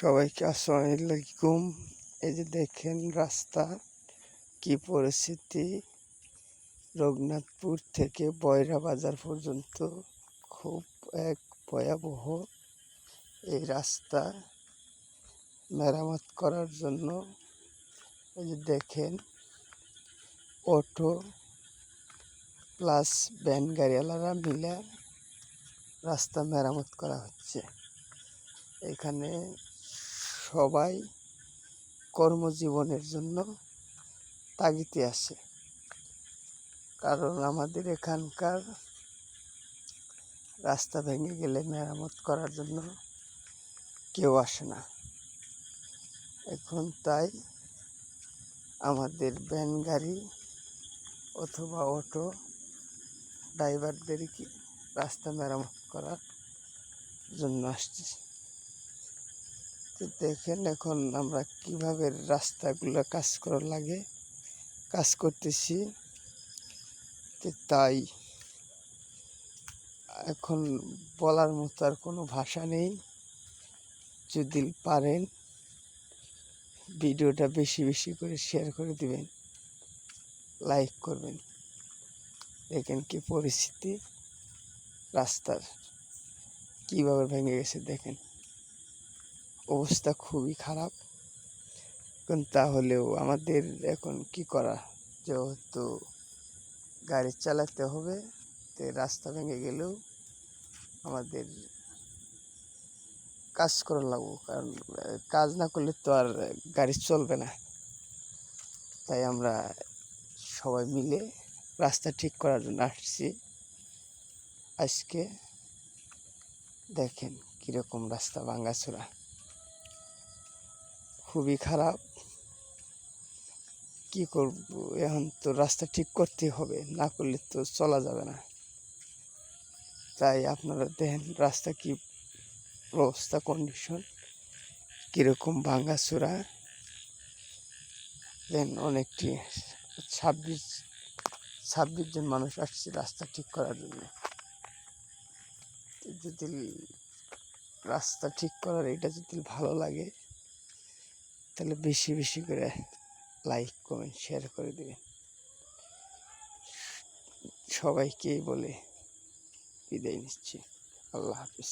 সবাইকে আসসালামু আলাইকুম এই যে দেখেন রাস্তা, কি পরিস্থিতি। রঘুনাথপুর থেকে বয়রা বাজার পর্যন্ত খুব এক ভয়াবহ এই রাস্তা মেরামত করার জন্য। এই যে দেখেন, অটো প্লাস ভ্যান গাড়িওয়ালারা মিলে রাস্তা মেরামত করা হচ্ছে। এখানে সবাই কর্মজীবনের জন্য তাগিতে আছে। কারণ আমাদের এখানকার রাস্তা ভেঙে গেলে মেরামত করার জন্য কেউ আসে না। এখন তাই আমাদের ভ্যান গাড়ি অথবা অটো ড্রাইভারদেরকে রাস্তা মেরামত করার জন্য আসছে। তো দেখেন এখন আমরা কীভাবে রাস্তাগুলো কাজ করার লাগে, কাজ করতেছি। তো তাই এখন বলার মতো আর কোনো ভাষা নেই। যদি পারেন ভিডিওটা বেশি বেশি করে শেয়ার করে দিবেন লাইক করবেন। দেখেন কি পরিস্থিতি, রাস্তার কীভাবে ভেঙে গেছে দেখেন। অবস্থা খুবই খারাপ। এখন তাহলেও আমাদের এখন কি করা? যেহেতু গাড়ি চালাতে হবে, তো রাস্তা ভেঙে গেলেও আমাদের কাজ করা লাগবো। কারণ, কাজ না করলে তো আর গাড়ি চলবে না। তাই আমরা সবাই মিলে রাস্তা ঠিক করার জন্য আসছি। আজকে দেখেন কীরকম রাস্তা ভাঙ্গাচোরা খুবই খারাপ। কি করব? এখন তো রাস্তা ঠিক করতে হবে, না করলে তো চলা যাবে না। তাই আপনারা দেখেন রাস্তা কি অবস্থা কন্ডিশন কীরকম ভাঙ্গাচোরা। দেন অনেকটি ছাব্বিশ ছাব্বিশ জন মানুষ আসছে রাস্তা ঠিক করার জন্য। যদি রাস্তা ঠিক করার, এটা যদি ভালো লাগে তাহলে বেশি বেশি করে লাইক কমেন্ট শেয়ার করে দেবেন সবাইকেই বলে বিদায় নিচ্ছি। আল্লাহ হাফিজ।